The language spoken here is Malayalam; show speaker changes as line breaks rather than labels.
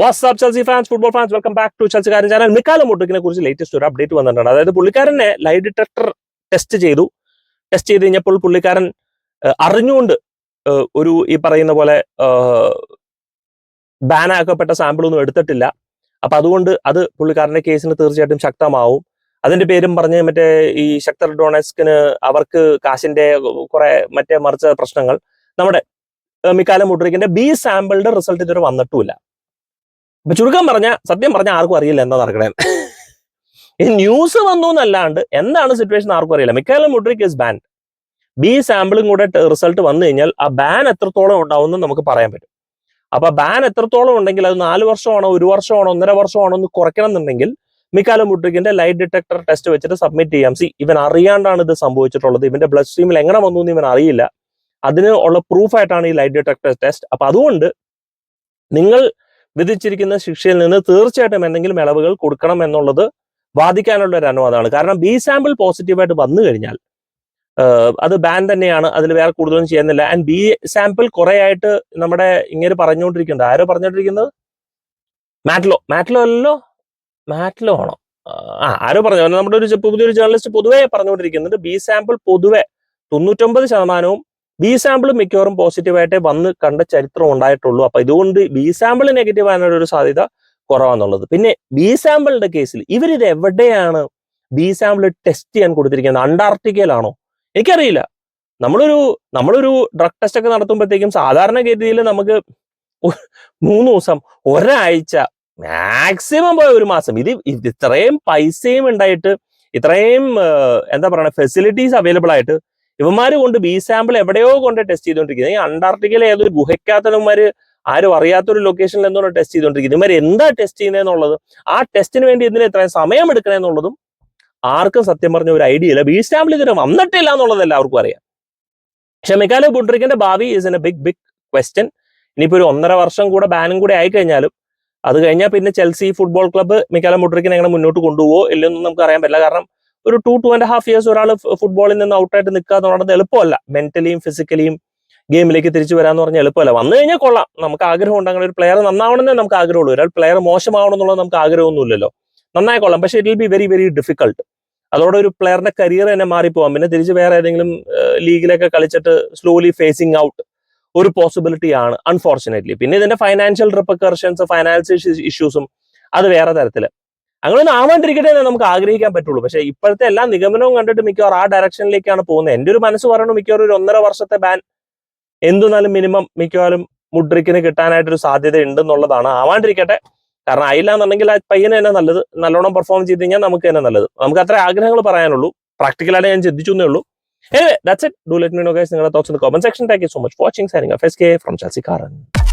WhatsApp Chelsea fans football fans welcome back to ചെൽസിക്കാരൻ channel Mykhailo മുട്ടുക്കിനെ കുറിച്ച് ലേറ്റസ്റ്റ് ഒരു അപ്ഡേറ്റ് വന്നിട്ടുണ്ട്. അതായത് പുള്ളിക്കാരനെ ലൈ ഡിറ്റക്ടർ ടെസ്റ്റ് ചെയ്തു. ടെസ്റ്റ് ചെയ്ത് കഴിഞ്ഞപ്പോൾ പുള്ളിക്കാരൻ അറിഞ്ഞുകൊണ്ട് ഒരു ഈ പറയുന്ന പോലെ ബാനാക്കപ്പെട്ട സാമ്പിളൊന്നും എടുത്തിട്ടില്ല. അപ്പൊ അതുകൊണ്ട് അത് പുള്ളിക്കാരന്റെ കേസിന് തീർച്ചയായിട്ടും ശക്തമാവും. അതിന്റെ പേരും പറഞ്ഞ് മറ്റേ ഈ ശക്തർ ഡൊണസ്കിന് അവർക്ക് കാശിന്റെ കുറെ മറ്റേ മറിച്ച പ്രശ്നങ്ങൾ. നമ്മുടെ മിക്കാലം മുട്ടറിക്കിന്റെ ബി സാമ്പിളിന്റെ റിസൾട്ട് ഇതുവരെ വന്നിട്ടുമില്ല. അപ്പൊ ചുരുക്കം പറഞ്ഞ സത്യം പറഞ്ഞ ആർക്കും അറിയില്ല എന്താ നടക്കണേ. ഈ ന്യൂസ് വന്നു എന്നല്ലാണ്ട് എന്താണ് സിറ്റുവേഷൻ ആർക്കും അറിയില്ല. Mykhailo Mudryk is ban B സാമ്പിളും കൂടെ റിസൾട്ട് വന്നു കഴിഞ്ഞാൽ ആ ബാൻ എത്രത്തോളം ഉണ്ടാവും നമുക്ക് പറയാൻ പറ്റും. അപ്പൊ ബാൻ എത്രത്തോളം ഉണ്ടെങ്കിൽ അത് നാല് വർഷമാണോ ഒരു വർഷമാണോ ഒന്നര വർഷമാണോ എന്ന് കുറയ്ക്കണം എന്നുണ്ടെങ്കിൽ മിക്കാലം മുട്രിക്കിന്റെ ലൈറ്റ് ഡിറ്റക്ടർ ടെസ്റ്റ് വെച്ചിട്ട് സബ്മിറ്റ് ചെയ്യാം. സി ഇവൻ അറിയാണ്ടാണ് ഇത് സംഭവിച്ചിട്ടുള്ളത്. ഇവന്റെ ബ്ലഡ് സ്ട്രീമിൽ എങ്ങനെ വന്നു എന്ന് ഇവൻ അറിയില്ല. അതിന് ഉള്ള പ്രൂഫായിട്ടാണ് ഈ ലൈറ്റ് ഡിറ്റക്ടർ ടെസ്റ്റ് അപ്പൊ അതുകൊണ്ട് നിങ്ങൾ വിധിച്ചിരിക്കുന്ന ശിക്ഷയിൽ നിന്ന് തീർച്ചയായിട്ടും എന്തെങ്കിലും ഇളവുകൾ കൊടുക്കണം എന്നുള്ളത് വാദിക്കാനുള്ള ഒരു അനുവാദമാണ്. കാരണം ബി സാമ്പിൾ പോസിറ്റീവായിട്ട് വന്നു കഴിഞ്ഞാൽ അത് ബാൻ തന്നെയാണ്. അതിൽ വേറെ കൂടുതലൊന്നും ചെയ്യുന്നില്ല. ആൻഡ് ബി സാമ്പിൾ കുറെ ആയിട്ട് നമ്മുടെ ഇങ്ങനെ പറഞ്ഞുകൊണ്ടിരിക്കുന്നുണ്ട്. ആരോ പറഞ്ഞുകൊണ്ടിരിക്കുന്നത്? മാറ്റ്ലോ മാറ്റ്ലോ അല്ലല്ലോ? മാറ്റ്ലോ ആണോ? ആ ആരോ പറഞ്ഞു. നമ്മുടെ ഒരു പുതിയൊരു ജേർണലിസ്റ്റ് പൊതുവേ പറഞ്ഞുകൊണ്ടിരിക്കുന്നുണ്ട്. ബി സാമ്പിൾ പൊതുവെ തൊണ്ണൂറ്റൊമ്പത് ശതമാനവും ബി സാമ്പിൾ മിക്കവാറും പോസിറ്റീവായിട്ടേ വന്ന് കണ്ട ചരിത്രം ഉണ്ടായിട്ടുള്ളൂ. അപ്പൊ ഇതുകൊണ്ട് ബി സാമ്പിൾ നെഗറ്റീവ് ആകാനുള്ള ഒരു സാധ്യത കുറവാന്നുള്ളത്. പിന്നെ ബി സാമ്പിളിന്റെ കേസിൽ ഇവരിത് എവിടെയാണ് ബി സാമ്പിൾ ടെസ്റ്റ് ചെയ്യാൻ കൊടുത്തിരിക്കുന്നത്? അന്റാർട്ടിക്കയിലാണോ എനിക്കറിയില്ല. നമ്മളൊരു നമ്മളൊരു ഡ്രഗ് ടെസ്റ്റ് ഒക്കെ നടത്തുമ്പോഴത്തേക്കും സാധാരണ ഗതിയിൽ നമുക്ക് മൂന്ന് ദിവസം ഒരാഴ്ച മാക്സിമം പോയ ഒരു മാസം. ഇത് ഇത്രയും പൈസയും ഉണ്ടായിട്ട് ഇത്രയും എന്താ പറയുക ഫെസിലിറ്റീസ് അവൈലബിൾ ആയിട്ട് ഇവന്മാര് കൊണ്ട് ബി സാമ്പിൾ എവിടെയോ കൊണ്ട് ടെസ്റ്റ് ചെയ്തുകൊണ്ടിരിക്കുന്നത് ഈ അന്റാർട്ടിക്കയിലെ ഏതൊരു ഗുഹയ്ക്കകത്തവന്മാര് ആരും അറിയാത്തൊരു ലൊക്കേഷനിൽ എന്തോ ടെസ്റ്റ് ചെയ്തുകൊണ്ടിരിക്കുന്നത് ഇവർ എന്താ ടെസ്റ്റ് ചെയ്യുന്നതെന്നുള്ളത് ആ ടെസ്റ്റിന് വേണ്ടി ഇതിന് ഇത്രയും സമയം എടുക്കണമെന്നുള്ളതും ആർക്കും സത്യം പറഞ്ഞ ഒരു ഐഡിയ ഇല്ല. ബി സാമ്പിൾ ഇതിന് വന്നിട്ടില്ല എന്നുള്ളത് എല്ലാവർക്കും അറിയാം. പക്ഷെ മെക്കാലോ ബുഡ്രിക്കിന്റെ ഭാവി is an a big big question ഇനിയിപ്പോ ഒരു ഒന്നര വർഷം കൂടെ ബാനും കൂടെ ആയി കഴിഞ്ഞാലും അത് കഴിഞ്ഞാൽ പിന്നെ ചെൽസി ഫുട്ബോൾ ക്ലബ്ബ് മിക്കാലം മുട്ടറിക്കിനെ എങ്ങനെ മുന്നോട്ട് കൊണ്ടുപോകോ ഇല്ലെന്നും നമുക്ക് അറിയാൻ പറ്റില്ല. കാരണം ഒരു two two and half years ഒരാൾ ഫുട്ബോളിൽ നിന്ന് ഔട്ടായിട്ട് നിൽക്കുക എന്ന് പറയുന്നത് എളുപ്പമല്ല. മെന്റലിയും ഫിസിക്കലിയും ഗെയിമിലേക്ക് തിരിച്ചു വരാന്ന് പറഞ്ഞാൽ എളുപ്പമല്ല. വന്നു കഴിഞ്ഞാൽ കൊള്ളാം. നമുക്ക് ആഗ്രഹം ഉണ്ട് അങ്ങനെ ഒരു പ്ലെയർ നന്നാവണമെന്നേ നമുക്ക് ആഗ്രഹമുള്ളൂ. ഒരാൾ പ്ലെയർ മോശമാവണം എന്നുള്ളത് നമുക്ക് ആഗ്രഹമൊന്നുമില്ലല്ലോ. നന്നായി കൊള്ളാം. പക്ഷെ it will be very very difficult അതോടെ ഒരു പ്ലെയറിന്റെ കരിയർ തന്നെ മാറിപ്പോവാം. പിന്നെ തിരിച്ച് വേറെ ഏതെങ്കിലും ലീഗിലൊക്കെ കളിച്ചിട്ട് സ്ലോലി ഫേസിങ് ഔട്ട് ഒരു പോസിബിലിറ്റി ആണ് അൺഫോർച്ചുനേറ്റ്ലി പിന്നെ ഇതിന്റെ ഫൈനാൻഷ്യൽ റിപ്പക്കർഷൻസ് ഫൈനാൻഷ്യൽ ഇഷ്യൂസും അത് വേറെ തരത്തിൽ. അങ്ങനെ ആവാണ്ടിരിക്കട്ടെ നമുക്ക് ആഗ്രഹിക്കാൻ പറ്റുള്ളൂ. പക്ഷേ ഇപ്പോഴത്തെ എല്ലാ നിഗമനവും കണ്ടിട്ട് മിക്കവാറും ആ ഡയറക്ഷനിലേക്കാണ് പോകുന്നത്. എന്റെ ഒരു മനസ്സ് പറയുന്നത് മിക്കവാറും ഒരു ഒന്നര വർഷത്തെ ബാൻ എന്തുന്നാലും മിനിമം മിക്കവാറും മുഡ്രിക്കിന് കിട്ടാനായിട്ടൊരു സാധ്യത ഉണ്ടെന്നുള്ളതാണ്. ആവാണ്ടിരിക്കട്ടെ. കാരണം ആയില്ല എന്നുണ്ടെങ്കിൽ ആ പയ്യന് തന്നെ നല്ലത്. നല്ലോണം പെർഫോം ചെയ്ത് കഴിഞ്ഞാൽ നമുക്ക് തന്നെ നല്ലത്. നമുക്ക് അത്ര ആഗ്രഹങ്ങൾ പറയാനുള്ളൂ. പ്രാക്ടിക്കലായിട്ട് ഞാൻ ചിന്തിച്ചേ ഉള്ളൂ. Anyway, that's it. Do let me know, guys, നിങ്ങളുടെ thoughts in comment section Thank so much watching. Signing off, SK from Chelsea Karan.